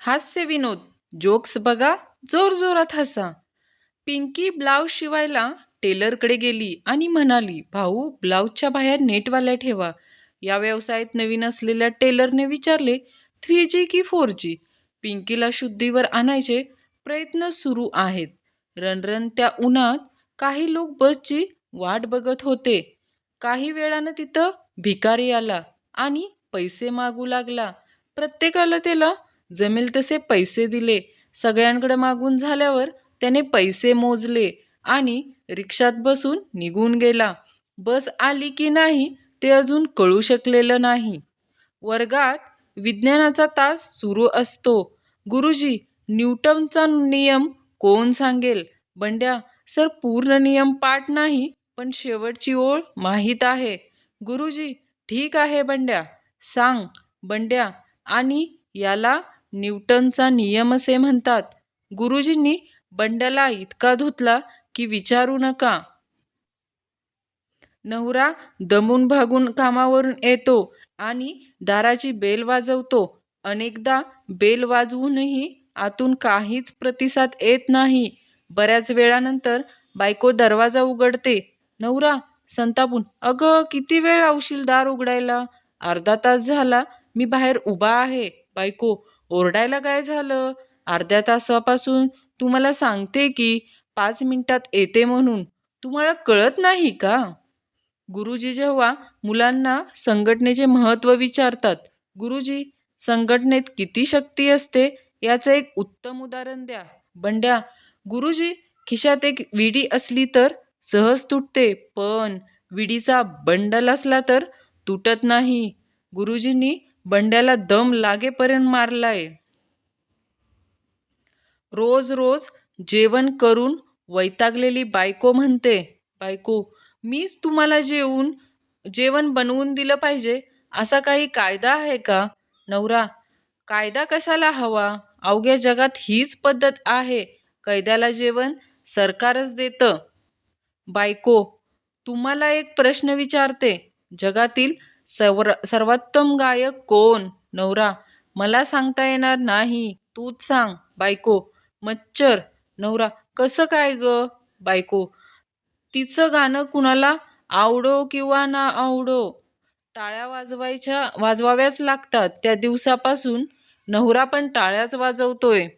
हास्य विनोद जोक्स बघा जोरजोरात हसा. पिंकी ब्लाऊज शिवायला टेलरकडे गेली आणि म्हणाली भाऊ ब्लाऊजच्या बाहेर नेटवाल्या ठेवा. या व्यवसायात नवीन असलेल्या टेलरने विचारले थ्री जी की फोर जी पिंकीला शुद्धीवर आणायचे प्रयत्न सुरू आहेत. रणरण त्या उन्हात काही लोक बसची वाट बघत होते. काही वेळानं तिथं भिकारी आला आणि पैसे मागू लागला. प्रत्येकाला त्याला जमेल तसे पैसे दिले. सगळ्यांकडे मागून झाल्यावर त्याने पैसे मोजले आणि रिक्षात बसून निघून गेला. बस आली की नाही ते अजून कळू शकलेलं नाही. वर्गात विज्ञानाचा तास सुरू असतो. गुरुजी न्यूटनचा नियम कोण सांगेल? बंड्या सर पूर्ण नियम पाठ नाही पण शेवटची ओळ माहीत आहे. गुरुजी ठीक आहे बंड्या. सांग बंड्या आणि याला न्यूटनचा नियम असे म्हणतात. गुरुजींनी बंडला इतका धुतला की विचारू नका. नवरा दमून भागून कामावरून येतो आणि दाराची बेल वाजवतो. अनेकदा बेल वाजवूनही आतून काहीच प्रतिसाद येत नाही. बऱ्याच वेळानंतर बायको दरवाजा उघडते. नवरा संतापून अगं किती वेळ आवशील दार उघडायला? अर्धा तास झाला मी बाहेर उभा आहे. बायको ओरडायला काय झालं? अर्ध्या तासापासून तुम्हाला सांगते की पाच मिनिटात येते म्हणून. तुम्हाला कळत नाही का? गुरुजी जेव्हा मुलांना संघटनेचे महत्त्व विचारतात गुरुजी संघटनेत किती शक्ती असते? याचं एक उत्तम उदाहरण द्या. बंड्या गुरुजी खिशात एक विडी असली तर सहज तुटते पण विडीचा बंडल असला तर तुटत नाही. गुरुजींनी बंड्याला दम लागेपर्यंत मारलाय. रोज रोज जेवण करून वैतागलेली बायको म्हणते बायको मीच तुम्हाला जेवून जेवण बनवून दिलं पाहिजे. असा काही कायदा आहे का? नवरा कायदा कशाला हवा? अवघ्या जगात हीच पद्धत आहे. कैद्याला जेवण सरकारच देतं. बायको तुम्हाला एक प्रश्न विचारते. जगातील सर्व सर्वोत्तम गायक कोण? नवरा. मला सांगता येणार नाही. तूच सांग. बायको. मच्छर. नवरा. कसं काय ग? बायको. तिचं गाणं कुणाला आवडो किंवा ना आवडो? टाळ्या वाजवायच्या वाजवाव्याच लागतात. त्या दिवसापासून नवरा पण टाळ्याच वाजवतोय.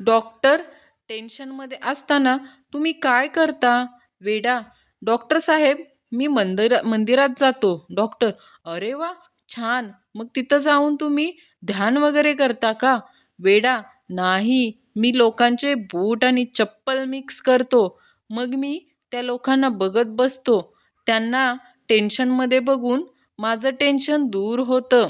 डॉक्टर टेन्शनमध्ये असताना तुम्ही काय करता? वेडा. डॉक्टर साहेब मी मंदिर मंदिरात जातो. डॉक्टर अरे वा छान. मग तिथं जाऊन तुम्ही ध्यान वगैरे करता का? वेडा नाही. मी लोकांचे बूट आणि चप्पल मिक्स करतो. मग मी त्या लोकांना बघत बसतो. त्यांना टेन्शनमध्ये बघून माझं टेन्शन दूर होतं.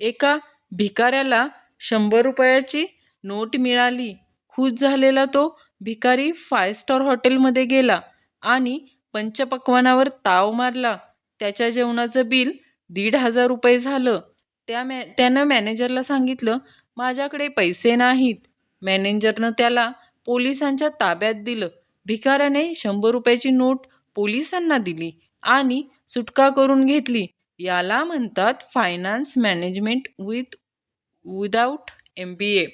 एका भिकाऱ्याला शंभर रुपयाची नोट मिळाली. खुश झालेला तो भिकारी फाय स्टार हॉटेलमध्ये गेला आणि पंचपक्वानावर ताव मारला. त्याच्या जेवणाचं बिल दीड हजार रुपये झालं. त्या मॅ त्यानं मॅनेजरला सांगितलं माझ्याकडे पैसे नाहीत. मॅनेजरनं त्याला पोलिसांच्या ताब्यात दिलं. भिकाऱ्याने शंभर रुपयाची नोट पोलिसांना दिली आणि सुटका करून घेतली. याला म्हणतात finance management with without M B A.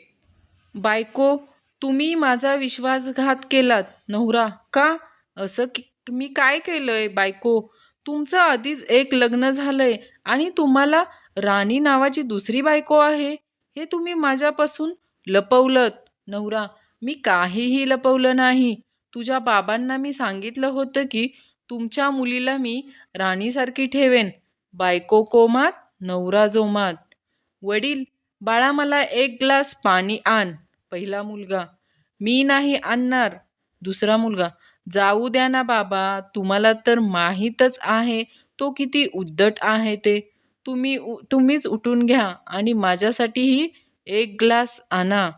बायको तुम्ही माझा विश्वासघात केलात. नवरा का? असं मी काय केलंय बायको? तुमचं आधीच एक लग्न झालंय आणि तुम्हाला राणी नावाची दुसरी बायको आहे हे तुम्ही माझ्यापासून लपवलत. नवरा मी काहीही लपवलं नाही. तुझ्या बाबांना मी सांगितलं होतं की तुमच्या मुलीला मी राणीसारखी ठेवेन. बायको कोमात नवरा जोमात. वडील बाळा मला एक ग्लास पाणी आण पहिला मुलगा. मी नाही आणणार. दुसरा मुलगा. जाऊ द्या ना बाबा तुम्हाला तर माहीतच आहे तो किती उद्धट आहे ते. तुम्ही तुम्हीच उठून घ्या आणि माझ्यासाठीही एक ग्लास आणा.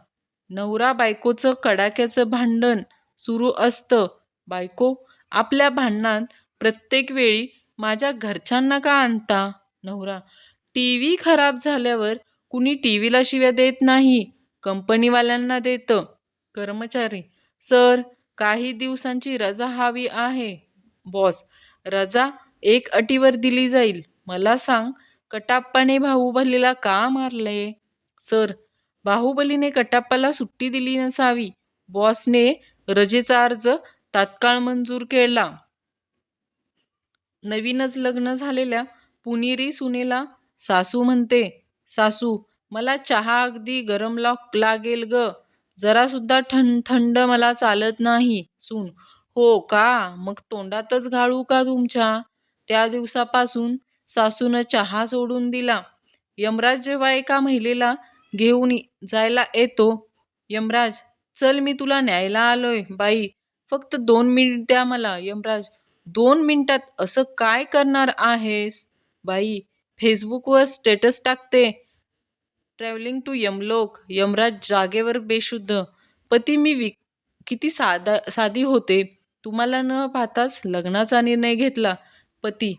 नवरा बायकोचं कडाक्याचं भांडण सुरू असतं. बायको आपल्या भांडणात प्रत्येक वेळी माझ्या घरच्यांना का आणता? नवरा टी व्ही खराब झाल्यावर कुणी टी व्हीला शिव्या देत नाही कंपनीवाल्यांना देतं. कर्मचारी सर काही दिवसांची रजा हवी आहे. बॉस रजा एक अटीवर दिली जाईल. मला सांग कटाप्पाने बाहुबलीला का मारले? सर बाहुबलीने कटाप्पाला सुट्टी दिली नसावी. बॉसने रजेचा अर्ज तात्काळ मंजूर केला. नवीनच लग्न झालेल्या पुणेरी सुनेला सासू म्हणते सासू मला चहा अगदी गरम लाग लागेल ग. जरासुद्धा थंड थंड मला चालत नाही सून. हो का? मग तोंडातच घालू का तुमच्या? त्या दिवसापासून सासूनं चहा सोडून दिला. यमराज जेव्हा एका महिलेला घेऊन जायला येतो यमराज चल मी तुला न्यायला आलोय बाई. फक्त दोन मिनिट द्या मला यमराज. दोन मिनिटात असं काय करणार आहेस? बाई फेसबुकवर स्टेटस टाकते. ट्रॅव्हलिंग टू यमलोक यमराज जागेवर बेशुद्ध. पती मी वि किती साधा साधी होते. तुम्हाला न पाहताच लग्नाचा निर्णय घेतला. पती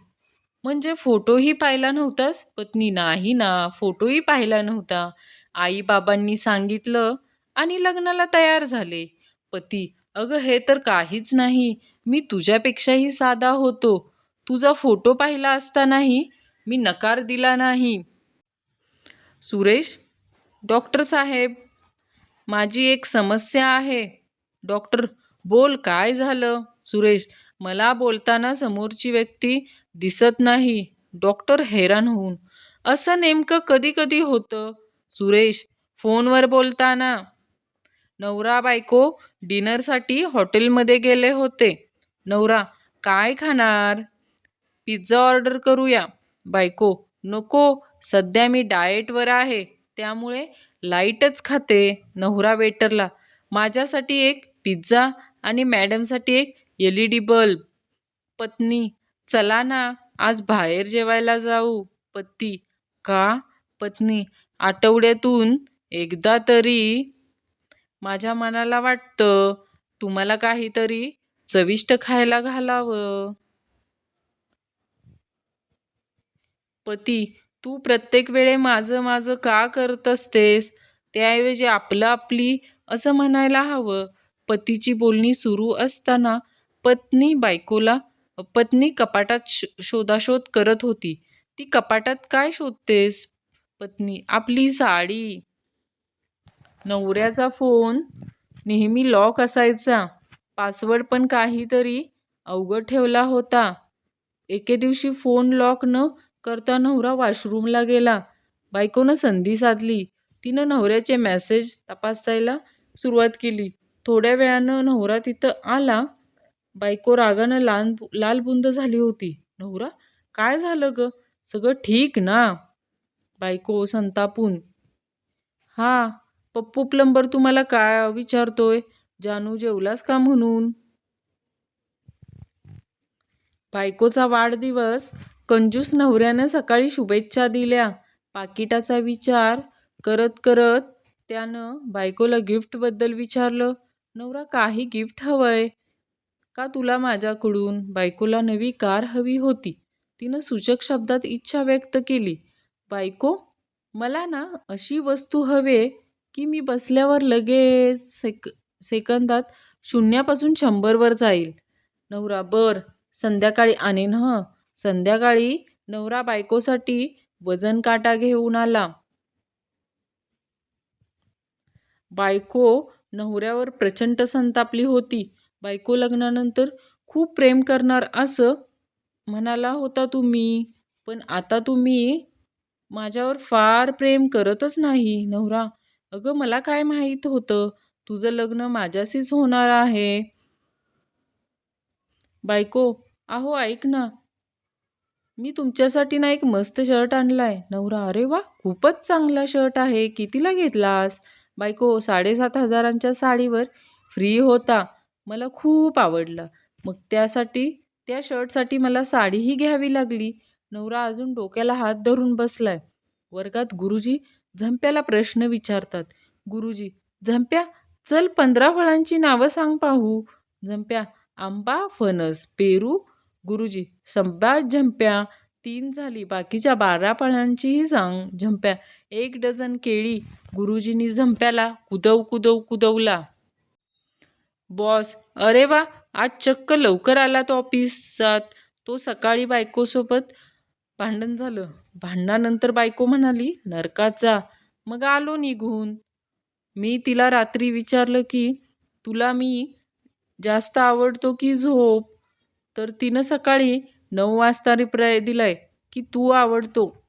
म्हणजे फोटोही पाहिला नव्हताच पत्नी नाही ना फोटोही पाहिला नव्हता. आईबाबांनी सांगितलं आणि लग्नाला तयार झाले. पती अगं हे तर काहीच नाही. मी तुझ्यापेक्षाही साधा होतो. तुझा फोटो पाहिला असतानाही मी नकार दिला नाही. सुरेश डॉक्टर साहेब माझी एक समस्या आहे. डॉक्टर बोल काय झालं? सुरेश मला बोलताना समोरची व्यक्ती दिसत नाही. डॉक्टर हैराण होऊन असं नेमकं कधी कधी होतं? सुरेश फोनवर बोलताना. नवरा बायको डिनरसाठी हॉटेलमध्ये गेले होते. नवरा काय खाणार? पिझ्झा ऑर्डर करूया. बायको नको सध्या मी डाएटवर आहे त्यामुळे लाईटच खाते नवरा वेटरला. माझ्यासाठी एक पिझ्झा आणि मॅडमसाठी एक एल ई डी बल्ब. पत्नी चला ना आज बाहेर जेवायला जाऊ. पती का? पत्नी आठवड्यातून एकदा तरी. माझ्या मनाला वाटतं तुम्हाला काहीतरी चविष्ट खायला घालावं. पती तू प्रत्येक वेळे माझं माझं का करत असतेस? त्याऐवजी आपलं आपली असं म्हणायला हवं. पतीची बोलणी सुरू असताना पत्नी बायकोला पत्नी कपाटात श शोधाशोध करत होती. ती कपाटात काय शोधतेस? पत्नी आपली साडी. नवऱ्याचा फोन. नेहमी लॉक असायचा. पासवर्ड पण काहीतरी अवघड ठेवला होता. एके दिवशी फोन लॉक न करता नवरा वॉशरूमला गेला. बायकोनं संधी साधली. तिनं नवऱ्याचे मेसेज तपासायला सुरुवात केली. थोड्या वेळानं नवरा तिथं आला. बायको रागानं लाल लालबुंद झाली होती. नवरा काय झालं ग? सगळं ठीक ना? बायको संतापून. हा पप्पू प्लंबर तुम्हाला काय विचारतोय? जानू जेवलास का म्हणून? बायकोचा वाढदिवस कंजूस नवऱ्यानं सकाळी शुभेच्छा दिल्या. पाकिटाचा विचार करत करत त्यानं बायकोला गिफ्टबद्दल विचारलं. नवरा काही गिफ्ट हवंय? का तुला माझ्याकडून? बायकोला नवी कार हवी होती. तिनं सूचक शब्दात इच्छा व्यक्त केली. बायको मला ना अशी वस्तू हवे की मी बसल्यावर लगेच सेक सेकंदात शून्यापासून शंभरवर जाईल. नवरा बर संध्याकाळी आणेन हं. संध्याकाळी नवरा बायकोसाठी वजन काटा घेऊन आला. बायको नवऱ्यावर प्रचंड संतापली होती. बायको लग्नानंतर खूप प्रेम करणार असं म्हणाला होता तुम्ही. पण आता तुम्ही माझ्यावर फार प्रेम करतच नाही नवरा. अगं मला काय माहीत होतं? तुझं लग्न माझ्याशीच होणार आहे. बायको अहो ऐक ना. मी तुमच्यासाठी ना एक मस्त शर्ट आणला आहे नवरा अरे वा खूपच चांगला शर्ट आहे. कितीला घेतलास? बायको साडेसात हजारांच्या साडीवर फ्री होता. मला खूप आवडला. मग त्यासाठी त्या शर्टसाठी मला साडीही घ्यावी लागली. नवरा अजून डोक्याला हात धरून बसलाय. वर्गात गुरुजी झंप्याला प्रश्न विचारतात. गुरुजी झंप्या चल पंधरा फळांची नावं सांग पाहू. झंप्या आंबा फणस पेरू गुरुजी संपात झंप्या तीन झाली. बाकीच्या बारा फळांचीही सांग झंप्या. एक डझन केळी गुरुजींनी झंप्याला कुदव कुदव कुदवला. बॉस अरे वा आज चक्क लवकर आला तो ऑफिसात. तो सकाळी बायकोसोबत भांडण झालं. भांडणानंतर बायको म्हणाली नरकात जा. मग आलो निघून. मी तिला रात्री विचारलं की तुला मी जास्त आवडतो की झोप? तर तिनं सकाळी नऊ वाजता रिप्लाय दिलाय की तू आवडतो.